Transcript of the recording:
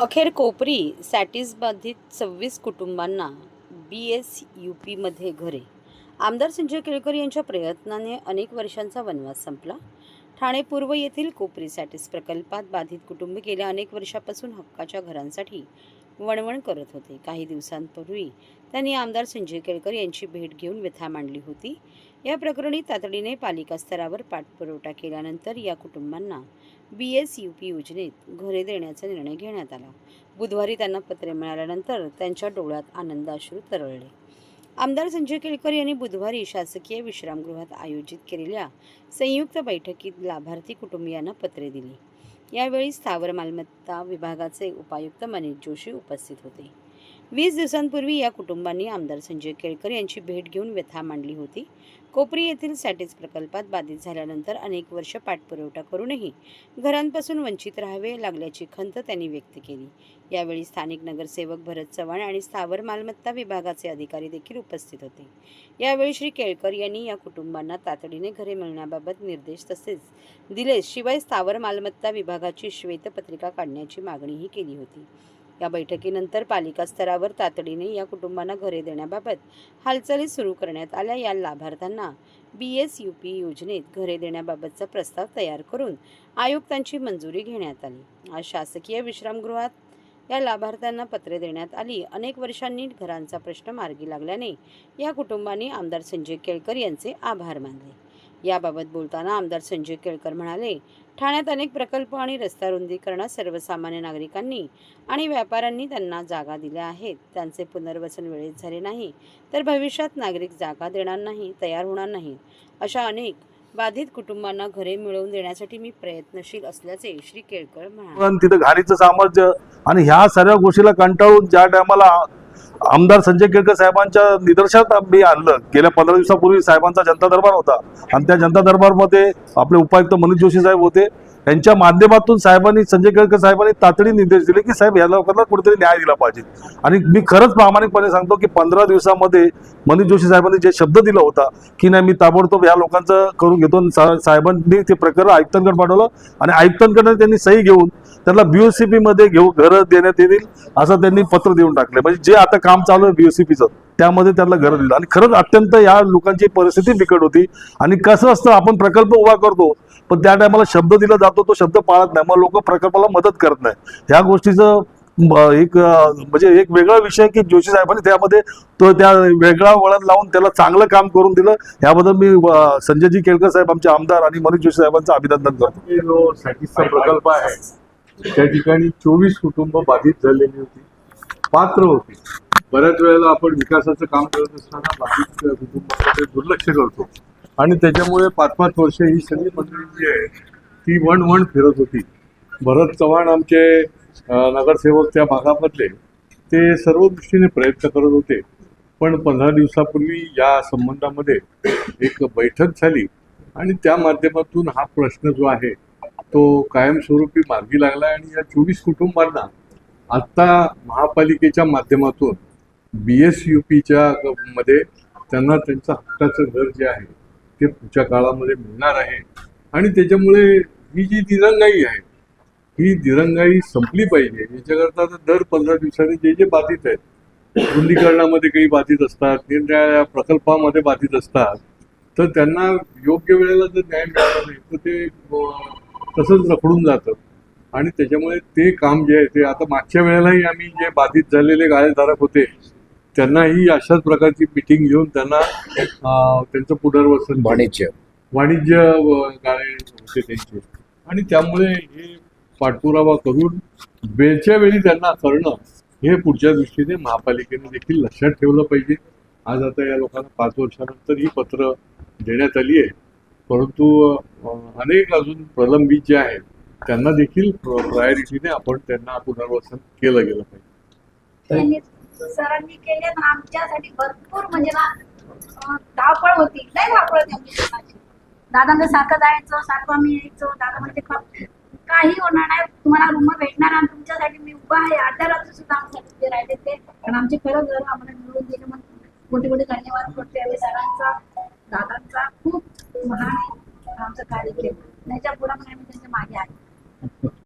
अखेर कोपरी सॅटिस बाधित सव्वीस कुटुंबांना बी एस यू पीमध्ये घरे. आमदार संजय केळकर यांच्या प्रयत्नाने अनेक वर्षांचा वनवास संपला. ठाणे पूर्व येथील कोपरी सॅटिस प्रकल्पात बाधित कुटुंब गेल्या अनेक वर्षापासून हक्काच्या घरांसाठी वणवण करत होते. काही दिवसांपूर्वी त्यांनी आमदार संजय केळकर यांची भेट घेऊन व्यथा मांडली होती. या प्रकरणी तातडीने पालिका स्तरावर पाठपुरवठा केल्यानंतर या कुटुंबांना बी एस यू पी योजनेत घरे देण्याचा निर्णय घेण्यात आला. बुधवारी त्यांना पत्रे मिळाल्यानंतर त्यांच्या डोळ्यात आनंदाश्रू तरळले. आमदार संजय केळकर यांनी बुधवारी शासकीय विश्रामगृहात आयोजित केलेल्या संयुक्त बैठकीत लाभार्थी कुटुंबियांना पत्रे दिली. यावेळी स्थावर मालमत्ता विभागाचे उपायुक्त मनीष जोशी उपस्थित होते. वीस दिवसांपूर्वी या कुटुंबांनी आमदार संजय केळकर यांची भेट घेऊन व्यथा मांडली होती. कोपरी येथील सॅटेज प्रकल्पात बाधित झाल्यानंतर अनेक वर्ष पाठपुरवठा करूनही घरांपासून वंचित राहावे लागल्याची खंत त्यांनी व्यक्त केली. यावेळी स्थानिक नगरसेवक भरत चव्हाण आणि स्थावर मालमत्ता विभागाचे अधिकारी देखील उपस्थित होते. यावेळी श्री केळकर यांनी या कुटुंबांना तातडीने घरे मिळण्याबाबत निर्देश तसेच दिले. शिवाय स्थावर मालमत्ता विभागाची श्वेतपत्रिका काढण्याची मागणीही केली होती. या बैठकीनंतर पालिका स्तरावर तातडीने या कुटुंबांना घरे देण्याबाबत हालचाली सुरू करण्यात आल्या. या लाभार्थ्यांना बी एस यू पी योजनेत घरे देण्याबाबतचा प्रस्ताव तयार करून आयुक्तांची मंजुरी घेण्यात आली. आज शासकीय विश्रामगृहात या लाभार्थ्यांना पत्रे देण्यात आली. अनेक वर्षांनी घरांचा प्रश्न मार्गी लागल्याने या कुटुंबांनी आमदार संजय केळकर यांचे आभार मानले. याबाबत बोलताना आमदार संजय केळकर म्हणाले ठाण्यात अनेक प्रकल्प आणि रस्ता रुंदीकरणात सर्वसामान्य नागरिकांनी आणि व्यापाऱ्यांनी त्यांना जागा दिल्या आहेत. त्यांचे पुनर्वसन वेळेत झाले नाही तर भविष्यात नागरिक जागा देणार नाही तयार होणार नाही. अशा अनेक बाधित कुटुंबांना घरे मिळवून देण्यासाठी मी प्रयत्नशील असल्याचे श्री केळकर म्हणाले. तिथं घाणीचं सामर्थ्य आणि ह्या सर्व गोष्टीला कंटाळून ज्या टायमाला आमदार संजय केळकर साहेबांच्या निदर्शनात मी आणलं. गेल्या पंधरा दिवसापूर्वी साहेबांचा जनता दरबार होता. आणि त्या जनता दरबारमध्ये आपले उपायुक्त मनीष जोशी साहेब होते. त्यांच्या माध्यमातून साहेबांनी संजय केळकर साहेबांनी तातडी निर्देश दिले की साहेब या लोकांना कुठेतरी न्याय दिला पाहिजे. आणि मी खरंच प्रामाणिकपणे सांगतो की पंधरा दिवसामध्ये मनीष जोशी साहेबांनी जे शब्द दिला होता की नाही मी ताबडतोब या लोकांचं करून घेतो आणि सा- साहेबांनी ते प्रकरण आयुक्तांकडे पाठवलं आणि आयुक्तांकडे त्यांनी सही घेऊन त्यांना बीओसीपी मध्ये घेऊ घरं देण्यात येतील असं त्यांनी पत्र देऊन टाकले. म्हणजे जे आता काम चालू आहे बीओसीपीचं त्यामध्ये त्यांना घरं दिलं. आणि खरंच अत्यंत या लोकांची परिस्थिती बिकट होती. आणि कसं असतं आपण प्रकल्प उभा करतो पण त्या टायमाला शब्द दिला जातो तो शब्द पाळत नाही. मग लोक प्रकल्पाला मदत करत नाही. ह्या गोष्टीचं एक म्हणजे एक वेगळा विषय की जोशी साहेबांनी त्यामध्ये तो त्या वेगळा वळण लावून त्याला चांगलं काम करून दिलं. याबद्दल मी संजयजी केळकर साहेब आमचे आमदार आणि मनीष जोशी साहेबांचं अभिनंदन करतो. जो प्रकल्प आहे त्या ठिकाणी चोवीस कुटुंब बाधित झालेली होती. पात्र होती. बऱ्याच वेळेला आपण विकासाचं काम करत असताना बाधित कुटुंबाकडे दुर्लक्ष करतो. आणि त्याच्यामुळे पाच पाच वर्ष ही सगळी मंडळी जी आहे ती वण वण फिरत होती. भरत चव्हाण आमचे नगरसेवक त्या भागामधले ते सर्व दृष्टीने प्रयत्न करत होते. पण पंधरा दिवसापूर्वी या संबंधामध्ये एक बैठक झाली आणि त्या माध्यमातून हा प्रश्न जो आहे तो कायमस्वरूपी मार्गी लागला आणि या चोवीस कुटुंबांना आत्ता महापालिकेच्या माध्यमातून बी एस यू पीच्या मध्ये त्यांना त्यांचं हक्काचं घर जे आहे ते पुढच्या काळामध्ये मिळणार आहे. आणि त्याच्यामुळे ही जी दिरंगाई आहे ही दिरंगाई संपली पाहिजे. याच्याकरता आता दर पंधरा दिवसांनी जे जे बाधित आहेत रुंदीकरणामध्ये काही बाधित असतात निरनिराळ्या प्रकल्पामध्ये बाधित असतात तर त्यांना योग्य वेळेला जर न्याय मिळाला नाही तर ते तसंच रखडून जातं. आणि त्याच्यामुळे ते काम जे आहे ते आता मागच्या वेळेलाही आम्ही जे बाधित झालेले गाळेधारक होते त्यांनाही अशाच प्रकारची मिटिंग घेऊन त्यांना त्यांचं पुनर्वसन वाणिज्य. वाणिज्य गाळे होते त्यांचे. आणि त्यामुळे हे पाठपुरावा करून वेळच्या वेळी त्यांना करणं हे पुढच्या दृष्टीने महापालिकेने देखील लक्षात ठेवलं पाहिजे. आज आता या लोकांना पाच वर्षानंतर ही पत्र देण्यात आली आहे. परंतु अनेक अजून प्रलंबित जे आहेत त्यांना देखील प्रायोरिटीने आपण त्यांना पुनर्वसन केलं गेलं पाहिजे. सरांनी केले ना आमच्यासाठी भरपूर म्हणजे ना धावपळ होती. लय धावपळ होती आमच्या सरांची. दादांना सारखं जायचं सारखं आम्ही यायचो. दादा म्हणजे काही होणार नाही. तुम्हाला रूम भेटणार आणि तुमच्यासाठी मी उभा आहे. अर्ध्या रात्री सुद्धा आमच्यासाठी जे राहिले ते. पण आमचे खरं घर आम्हाला मिळून दिले म्हणून. मोठे मोठे धन्यवाद करते आणि सरांचा दादांचा. खूप महान आमचं कार्य केलं. त्याच्या पुढे पण आम्ही त्यांच्या मागे आहे